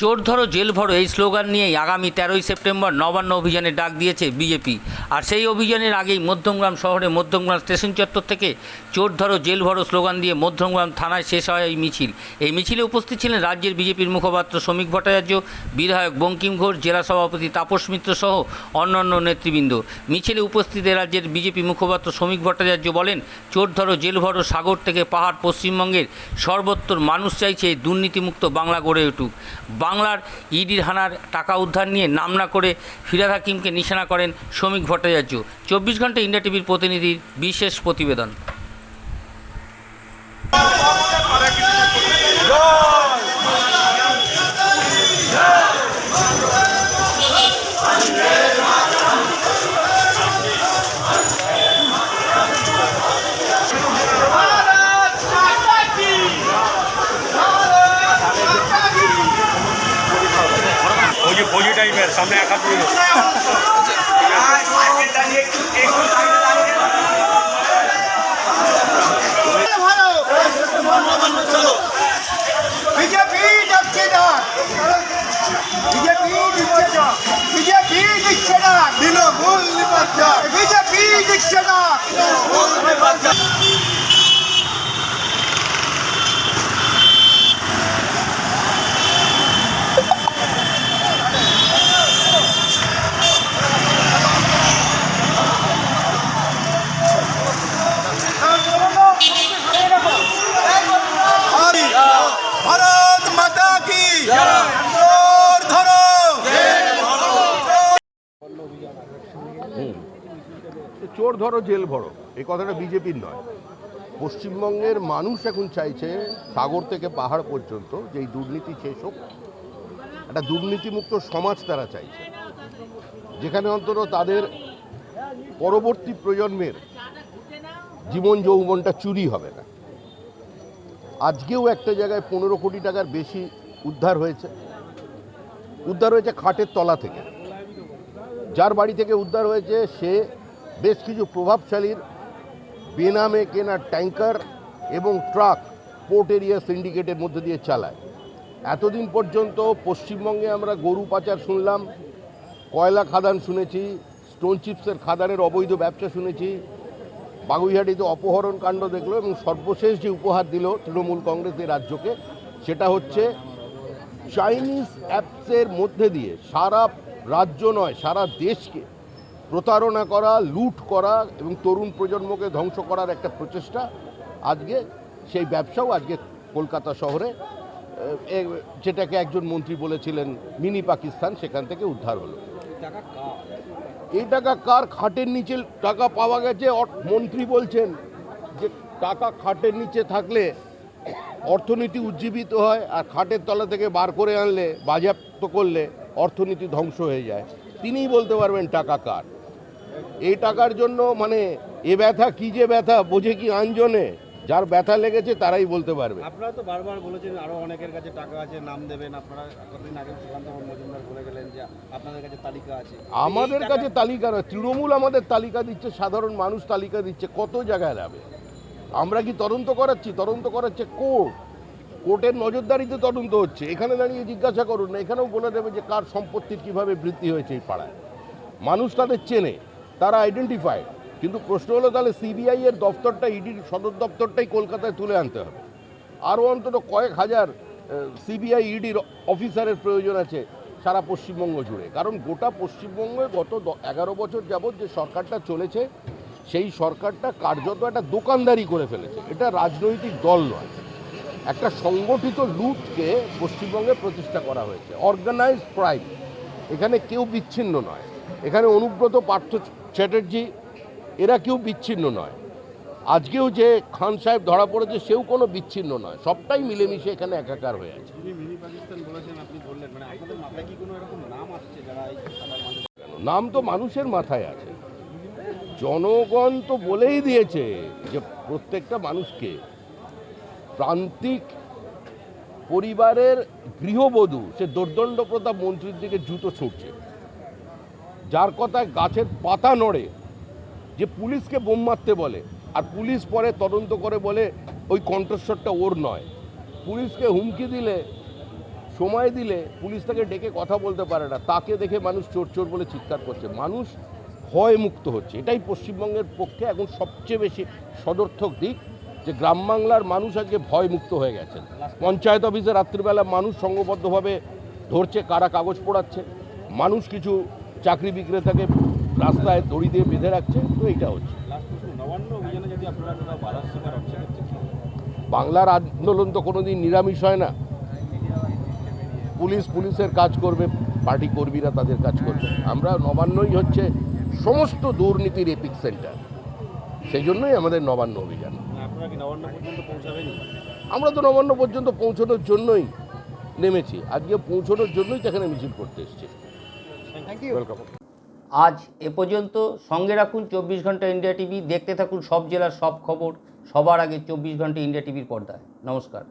চোর ধরো, জেল ভরো, এই স্লোগান নিয়েই আগামী তেরোই সেপ্টেম্বর নবান্ন অভিযানে ডাক দিয়েছে বিজেপি। আর সেই অভিযানের আগেই মধ্যমগ্রাম শহরে মধ্যমগ্রাম স্টেশন চত্বর থেকে চোর ধরো, জেল ভরো স্লোগান দিয়ে মধ্যমগ্রাম থানায় শেষ হয় এই মিছিল। এই মিছিলে উপস্থিত ছিলেন রাজ্যের বিজেপির মুখপাত্র শ্রমিক ভট্টাচার্য, বিধায়ক বঙ্কিম ঘোষ, জেলা সভাপতি তাপস মিত্র সহ অন্যান্য নেতৃবৃন্দ। মিছিলে উপস্থিত রাজ্যের বিজেপি মুখপাত্র শ্রমিক ভট্টাচার্য বলেন, চোর ধরো, জেল ভরো, সাগর থেকে পাহাড় পশ্চিমবঙ্গের সর্বত্র মানুষ চাইছে এই দুর্নীতিমুক্ত বাংলা গড়ে উঠুক। বাংলার ইডির হানার টাকা উদ্ধার নিয়ে নাম না করে ফিরাদ হাকিমকে নিশানা করেন শ্রমিক ভট্টাচার্য। চব্বিশ ঘণ্টা ইন্ডিয়া টিভির প্রতিনিধির বিশেষ প্রতিবেদন। সামনে এক হাত দিয়ে বিজেপি যাচ্ছে না বিজেপি দিচ্ছে না বিজেপি দিচ্ছে না তৃণমূল বিজেপি দিচ্ছে না ভারত মাতা কি জোর ধরো চোর ধরো, জেল ভরো। এই কথাটা বিজেপির নয়। পশ্চিমবঙ্গের মানুষ এখন চাইছে সাগর থেকে পাহাড় পর্যন্ত যে দুর্নীতি শেষ হোক, একটা দুর্নীতিমুক্ত সমাজ তারা চাইছে। যেখানে অন্তত তাদের পরবর্তী প্রজন্মের জীবন যৌবনটা চুরি হবে না। আজকেও একটা জায়গায় পনেরো কোটি টাকার বেশি উদ্ধার হয়েছে। উদ্ধার হয়েছে খাটের তলা থেকে। যার বাড়ি থেকে উদ্ধার হয়েছে, সে বেশ কিছু প্রভাবশালীর বেনামে কেনা ট্যাঙ্কার এবং ট্রাক পোর্ট এরিয়া সিন্ডিকেটের মধ্যে দিয়ে চালায়। এতদিন পর্যন্ত পশ্চিমবঙ্গে আমরা গরু পাচার শুনলাম, কয়লা খাদান শুনেছি, স্টোন চিপসের খাদানের অবৈধ ব্যবসা শুনেছি, বাগুইহাটিতে অপহরণ কাণ্ড দেখল এবং সর্বশেষ যে উপহার দিল তৃণমূল কংগ্রেস এই রাজ্যকে, সেটা হচ্ছে চাইনিজ অ্যাপসের মধ্যে দিয়ে সারা রাজ্য নয়, সারা দেশকে প্রতারণা করা, লুট করা এবং তরুণ প্রজন্মকে ধ্বংস করার একটা প্রচেষ্টা আজকে সেই ব্যবসাও আজকে কলকাতা শহরে যেটাকে একজন মন্ত্রী বলেছিলেন, মিনি পাকিস্তান, সেখান থেকে উদ্ধার হলো। এই টাকা কার খাটের নিচে টাকা পাওয়া গেছে? মন্ত্রী বলছেন যে টাকা খাটের নিচে থাকলে অর্থনীতি উজ্জীবিত হয় আর খাটের তলা থেকে বার করে আনলে বাজেয়াপ্ত করলে অর্থনীতি ধ্বংস হয়ে যায়। তিনিই বলতে পারবেন টাকা কার। এই টাকার জন্য মানে এ ব্যথা কি যে ব্যথা বোঝে কি আঞ্জনে? যার ব্যথা লেগেছে তারাই বলতে পারবে। আপনারা তো বারবার বলেছেন আরও অনেকের কাছে টাকা আছে নাম দেবেন। আপনারা কতদিন আগে সুকান্ত মজুমদার বলে গেলেন যে আপনাদের কাছে তালিকা আছে। আমাদের কাছে তালিকা নয় তৃণমূল আমাদের তালিকা দিচ্ছে সাধারণ মানুষ তালিকা দিচ্ছে কত জায়গায় যাবে? আমরা কি তদন্ত করাচ্ছি? তদন্ত করাচ্ছে কোর্ট। কোর্টের নজরদারিতে তদন্ত হচ্ছে। এখানে দাঁড়িয়ে জিজ্ঞাসা করুন না, এখানেও বলে দেবে যে কার সম্পত্তির কীভাবে বৃদ্ধি হয়েছে এই পাড়ায়। মানুষ তাদের চেনে, তারা আইডেন্টিফাইড কিন্তু প্রশ্ন হলো তাহলে সিবিআই এর দপ্তরটা ইডির সদর দপ্তরটাই কলকাতায় তুলে আনতে হবে। আরও অন্তত কয়েক হাজার সিবিআই ইডির অফিসারের প্রয়োজন আছে সারা পশ্চিমবঙ্গ জুড়ে। কারণ গোটা পশ্চিমবঙ্গে গত এগারো বছর যাবৎ যে সরকারটা চলেছে সেই সরকারটা কার্যত একটা দোকানদারি করে ফেলেছে। এটা রাজনৈতিক দল নয়। একটা সংগঠিত লুটকে পশ্চিমবঙ্গে প্রতিষ্ঠা করা হয়েছে। অর্গানাইজড ক্রাইম এখানে কেউ বিচ্ছিন্ন নয়। এখানে অনুব্রত পার্থ চ্যাটার্জি এরা কেউ বিচ্ছিন্ন নয়। আজকেও যে খান সাহেব ধরা পড়েছে সেও কোনো বিচ্ছিন্ন নয়। সবটাই মিলেমিশে এখানে একাকার হয়ে আছে। মিনি নাম তো মানুষের মাথায় আছে। জনগণ তো বলেই দিয়েছে যে প্রত্যেকটা মানুষকে প্রান্তিক পরিবারের গৃহবধূ, সে দোর্দণ্ড প্রতাপ মন্ত্রীর দিকে জুতো ছুটছে। যার কথায় গাছের পাতা নড়ে, যে পুলিশকে বোম মারতে বলে, আর পুলিশ পরে তদন্ত করে বলে ওই কণ্ঠস্বরটা ওর নয়। পুলিশকে হুমকি দিলে, সময় দিলে পুলিশ তাকে ডেকে কথা বলতে পারে না। তাকে দেখে মানুষ চোর চোর বলে চিৎকার করছে। মানুষ ভয় মুক্ত হচ্ছে। এটাই পশ্চিমবঙ্গের পক্ষে এখন সবচেয়ে বেশি সদর্থক দিক যে গ্রাম বাংলার মানুষ আজকে ভয় মুক্ত হয়ে গেছেন। পঞ্চায়েত অফিসে রাত্রিবেলা মানুষ সংঘবদ্ধভাবে ধরছে, কারা কাগজ পোড়াচ্ছে, মানুষ কিছু চাকরি বিক্রেতাকে রাস্তায় দড়ি দিয়ে বেঁধে রাখছে, তো এইটা হচ্ছে। বাংলার আন্দোলন তো কোনোদিন নিরামিষ হয় না। পুলিশ পুলিশের কাজ করবে, পার্টি কর্মীরা তাদের কাজ করবে। আমরা নবান্নই হচ্ছে সমস্ত দুর্নীতির এপিক সেন্টার সেই জন্যই আমাদের নবান্ন অভিযান। আপনারা কি নবান্ন পর্যন্ত পৌঁছাবেন আমরা তো নবান্ন পর্যন্ত পৌঁছানোর জন্যই নেমেছি। আজকে পৌঁছানোর জন্যই তো এখানে মিছিল করতে এসেছি। থ্যাংক ইউ ওয়েলকাম আজ এ পর্যন্ত সঙ্গে রাখুন চব্বিশ ঘণ্টা ইন্ডিয়া টিভি। দেখতে থাকুন সব জেলার সব খবর। সবার আগে চব্বিশ ঘণ্টা ইন্ডিয়া টিভির পর্দায়। নমস্কার।